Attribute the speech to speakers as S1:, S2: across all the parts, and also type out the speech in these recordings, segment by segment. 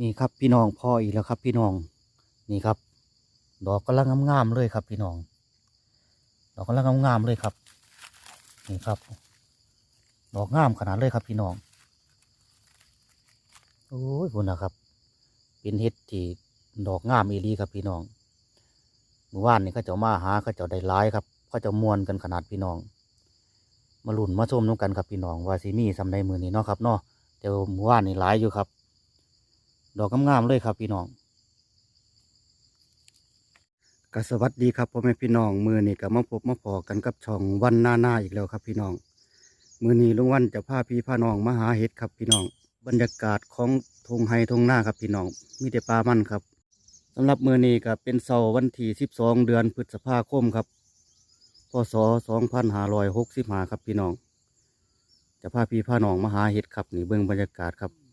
S1: นี่ครับพี่น้องพ่ออีกแล้วครับ พี่น้องนี่ครับ ดอกกำลังงามๆเลยครับ พี่น้อง ดอกกำลังงามๆเลยครับ นี่ครับ ดอกงามขนาดเลยครับพี่น้องโอ้ยคุณนะครับ เป็นเห็ดที่ดอกงามอีหลีครับพี่น้องเมื่อวานนี่เขาเจ้ามาหาเขาเจ้าได้ร้ายครับเขาเจ้ามวนกันขนาดพี่น้อง มาลุ่นมาชมน้ำกันครับพี่น้องว่าสิมีสำในมือนี้เนาะครับเนาะแต่ว่าเมื่อวานนี่ร้ายอยู่ครับ ดอกงามๆเลยครับพี่น้องก็สวัสดีครับพ่อแม่พี่น้องมือนี้ก็มาพบมาพอกันกับช่องวันหน้าหน้าอีกแล้วครับพี่น้องมือนี้ลุงวันจะพาพี่พาน้องมาหาเห็ดครับพี่น้อง บรรยากาศของทงไฮทงหน้าครับพี่น้องมีแต่ปลามันครับสำหรับมือนี้ก็เป็นเสาร์วันที่12เดือนพฤษภาคมครับพศ2565ครับพี่น้อง จะพาพี่พาน้องมาหาเห็ดครับนี่เบื้องบรรยากาศครับ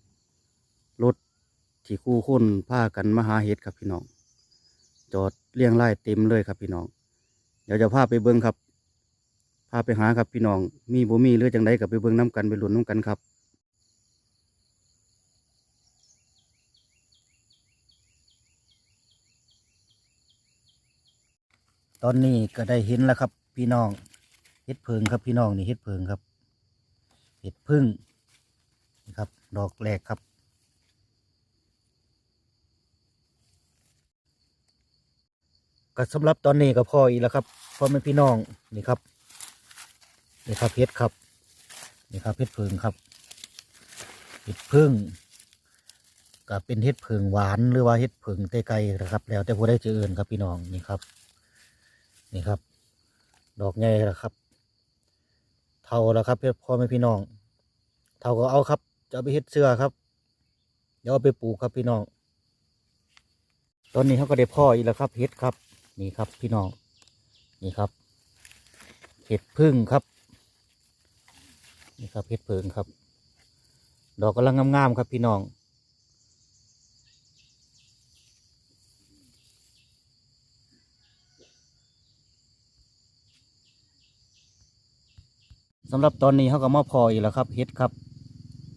S1: ที่คู่คนพากันมาหาเห็ดครับพี่น้อง จอดเรียงไรายเต็มเลยครับพี่น้อง เดี๋ยวจะพาไปเบิ้งครับพาไปหาครับพี่น้อง มีบ่มีหรือจังไดกับไปเบิ้งน้กันไปหลุนน้กันครับตอนนี้ก็ได้เห็นแล้วครับพี่น้องเห็ดเพิงครับพี่น้องนี่เห็ดเพิงครับเห็ดพึ่งนี่ครับ ดอกแรกครับ ก็สำหรับตอนนี้ก็พออีกแล้วครับพ่อแม่พี่น้องนี่ครับนี่ครับเพชรครับนี่ครับเพชรเพิงครับเห็ดพึ่งก็เป็นเห็ดเพิงหวานหรือว่าเห็ดเพิงเตไกนะครับ แล้วแต่ผู้ได้เจอเอื่นครับพี่น้องนี่ครับ นี่ครับ ดอกใหญ่แล้วครับ เท่าแล้วครับพ่อแม่พี่น้อง เท่าก็เอาครับ จะเอาไปเฮ็ดเสื้อครับเดี๋ยวเอาไปปลูกครับพี่น้อง ตอนนี้เขาก็ได้พ่ออีกแล้วครับเห็ดครับ นี่ครับพี่น้อง นี่ครับ เห็ดพึ่งครับ นี่ครับเห็ดพึ่งครับ ดอกกำลังงามๆครับพี่น้องสำหรับตอนนี้เขาก็มาพออีกแล้วครับเห็ดครับ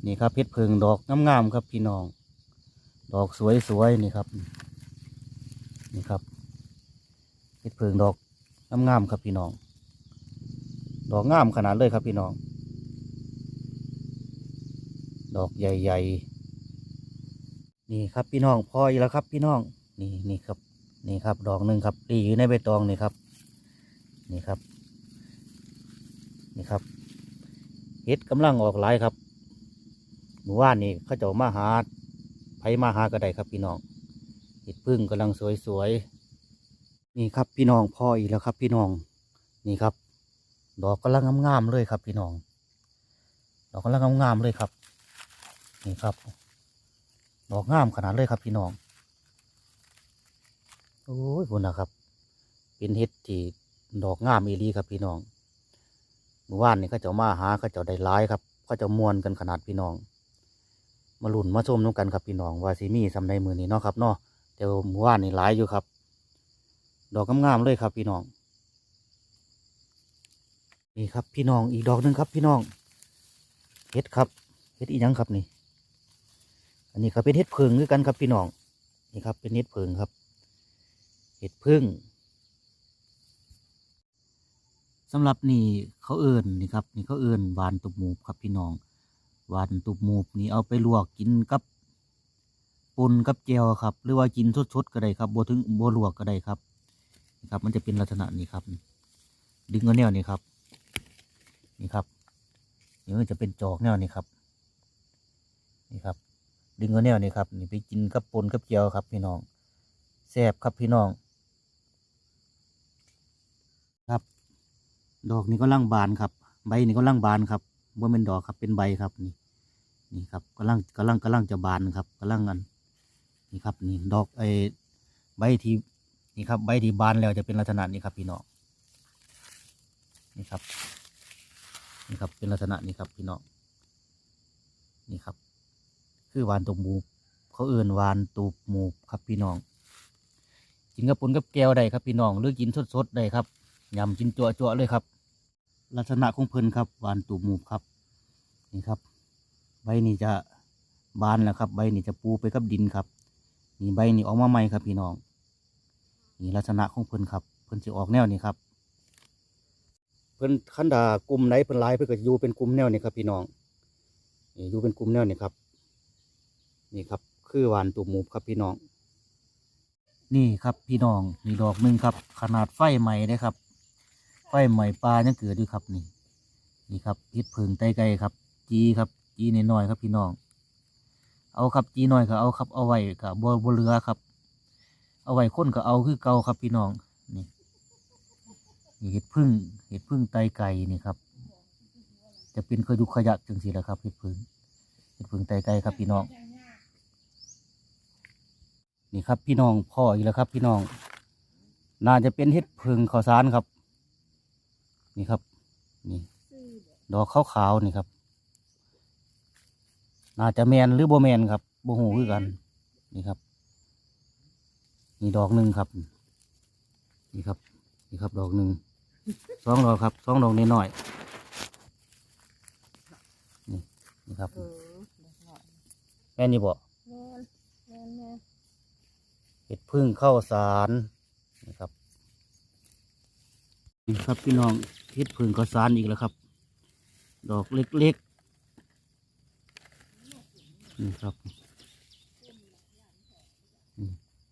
S1: นี่ครับเห็ดพึ่งดอกงามๆครับพี่น้อง ดอกสวยๆนี่ครับ นี่ครับ เห็ดเพิงดอกงามๆครับพี่น้อง ดอกงามขนาดเลยครับพี่น้อง ดอกใหญ่ๆ นี่ครับพี่น้องพออีกแล้วครับพี่น้อง นี่นี่ครับ นี่ครับ ดอกหนึ่งครับดีอยู่ในใบตองนี่ครับ นี่ครับ นี่ครับ เห็ดกำลังออกหลายครับหมู่ว่านนี่เขาเจะมาหาไผมาหากระไดครับพี่น้องเห็ดพึ่งกำลังสวยๆ นี่ครับพี่น้องพ่ออีกแล้วครับพี่น้องนี่ครับ ดอกกำลังงามๆเลยครับ พี่น้อง ดอกกำลังงามๆเลยครับ นี่ครับ ดอกงามขนาดเลยครับ พี่น้องโอ้ยคุณนะครับ เป็นเห็ดที่ดอกงามอีหลีครับ พี่น้องเมื่อวานนี่เขาเจ้ามาหาเขาเจ้าได้ร้ายครับเขาเจ้ามวนกันขนาดพี่น้อง มาลุ่นมาชมน้ำกันครับพี่น้องว่าสิมีสำในมือนี้เนาะครับเนาะแต่ว่าเมื่อวานนี่หลายอยู่ครับ ดอกงามๆเลยครับ พี่น้อง นี่ครับพี่น้องอีกดอกหนึ่งครับ พี่น้องเห็ดครับเห็ดอีหยังครับนี่ อันนี้ครับเป็นเห็ดเพิงด้วยกันครับพี่น้องนี่ครับ เป็นเห็ดเพิงครับเห็ดพึ่งสำหรับนี่เขาเอิญนี่ครับนี่เขาเอิญหวานตุบหมูบครับพี่น้องหวานตุบหมูบนี่เอาไปลวกกินกับปนกับเจลครับ หรือว่ากินสดๆก็ได้ครับบัวถึงบัวลวกก็ได้ครับ ครับ มันจะเป็นลักษณะนี้ครับ ดึงเอาแนวนี้ครับ นี่ครับนี่มันจะเป็นจอกแนวนี้ครับ นี่ครับ ดึงเอาแนวนี้ครับ นี่ไปกินกับปนกับเจลครับ พี่น้องแซ่บครับพี่น้อง ครับ ดอกนี้ก็ล่างบานครับ ใบนี้ก็ล่างบานครับว่าเป็นดอกครับเป็นใบครับนี่นี่ครับกำลังกำลังกำลังจะบานครับกำลังกันนี่ครับ นี่ดอกไอ้ใบที่ นี่ครับใบที่บานแล้วจะเป็นลักษณะนี้ครับพี่น้องนี่ครับนี่ครับเป็นลักษณะนี้ครับพี่น้องนี่ครับ คือวานตูบหมูเขาเอื่นวานตูบหมูครับพี่น้องกินกับปุนกับแก้วได้ครับพี่น้องหรือกินสดๆได้ครับยำกินจั่วๆเลยครับ ลักษณะของเพิ่นครับวานตูบหมูครับ นี่ครับ ใบนี้จะบานแล้วครับ ใบนี่จะปูไปกับดินครับนี่ใบนี่ออกมาใหม่ครับพี่น้อง นี่ลักษณะของเพิ่นครับ เพิ่นจะออกแนวนี้ครับ เพิ่นขันดากลุ่มไหนเพิ่นหลายเพิ่นก็จะอยู่เป็นกลุ่มแนวนี้ครับ พี่น้องนี่อยู่เป็นกลุ่มแนวนี้ครับ นี่ครับ คือหวานตูมูบครับพี่น้อง นี่ครับพี่น้องนี่ดอกหนึ่งครับ ขนาดไฟใหม่เลยครับ ไฟใหม่ปลายังเกิดอยู่ครับนี่ นี่ครับเฮ็ดเพิงไตไก่ครับ จีครับ จีน้อยๆครับพี่น้อง เอาครับจีน้อยก็เอาครับเอาไว้กับบัวบัวเรือครับ เอาไว้คนก็เอาคือเก่าครับพี่น้องนี่เห็ดพึ่งเห็ดพึ่งไตไก่นี่ครับ จะเป็นขยุกขยักจังสิแหละครับเห็ดพึ่งเห็ดพึ่งไตไก่ครับพี่น้อง นี่ครับพี่น้องพ่ออีกแล้วครับ พี่น้อง น่าจะเป็นเห็ดพึ่งข้าวสารครับ นี่ครับ นี่ ดอกขาวๆนี่ครับ น่าจะแมนหรือโบแมนครับโบหูคือกัน นี่ครับ นี่ดอกหนึ่งครับ นี่ครับ นี่ครับดอกหนึ่งสองดอกครับสองดอกน้อยๆนี่นี่ครับ
S2: เออเด็กหน่อย
S1: แม่นนี่บ่
S2: แม่นแม่นแม่น
S1: เห็ดพึ่งเข้าวสารนี่ครับนี่ครับพี่น้องเห็ดพึ่งข้าวสารอีกแล้วครับ ดอกเล็กๆนี่ครับนี่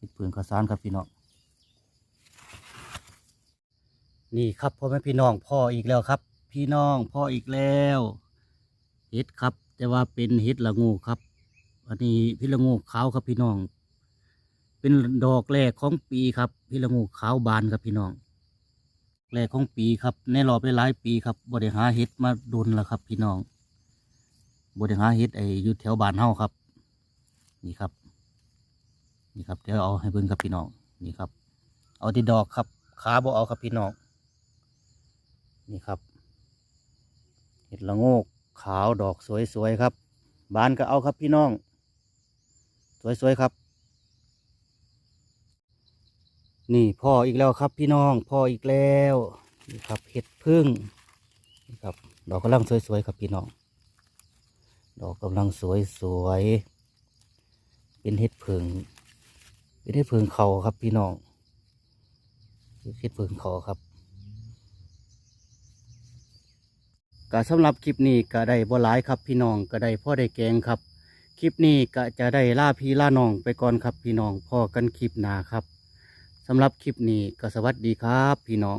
S1: เห็ดพึ่งข้าวสารครับพี่น้องนี่ครับพ่อแม่พี่น้องพ่ออีกแล้วครับ พี่น้องพ่ออีกแล้วเห็ดครับ แต่ว่าเป็นเห็ดละงูครับ อันนี้พี่ละงูขาวครับพี่น้อง เป็นดอกแรกของปีครับ พี่ละงูขาวบานครับพี่น้องแรกของปีครับในรอบหลายปีครับบริหาเห็ดมาดุนแล้วครับ พี่น้องบริหาเห็ดไอ้อยุดแถวบ้านเฮาครับ นี่ครับ นี่ครับเดี๋ยวเอาให้เบิ่งครับพี่น้องนี่ครับ เอาที่ดอกครับขาบ่เอาครับพี่น้องนี่ครับ เห็ดละโงกขาวดอกสวยๆครับ บานก็เอาครับพี่น้อง สวยๆครับ นี่พ่ออีกแล้วครับพี่น้องพ่ออีกแล้วนี่ครับเห็ดพึ่งนี่ครับ ดอกกำลังสวยๆครับพี่น้อง ดอกกำลังสวยๆเป็นเห็ดพึ่ง เป็นเห็ดพึ่งเขาครับพี่น้องเห็ดพึ่งเขาครับก็สำหรับคลิปนี้ก็ได้บ่หลายครับพี่น้องก็ได้พ่อได้แกงครับ คลิปนี้ก็จะได้ล่าพี่ล่าน้องไปก่อนครับพี่น้องพอกันคลิปหน้าครับสำหรับคลิปนี้ก็สวัสดีครับพี่น้อง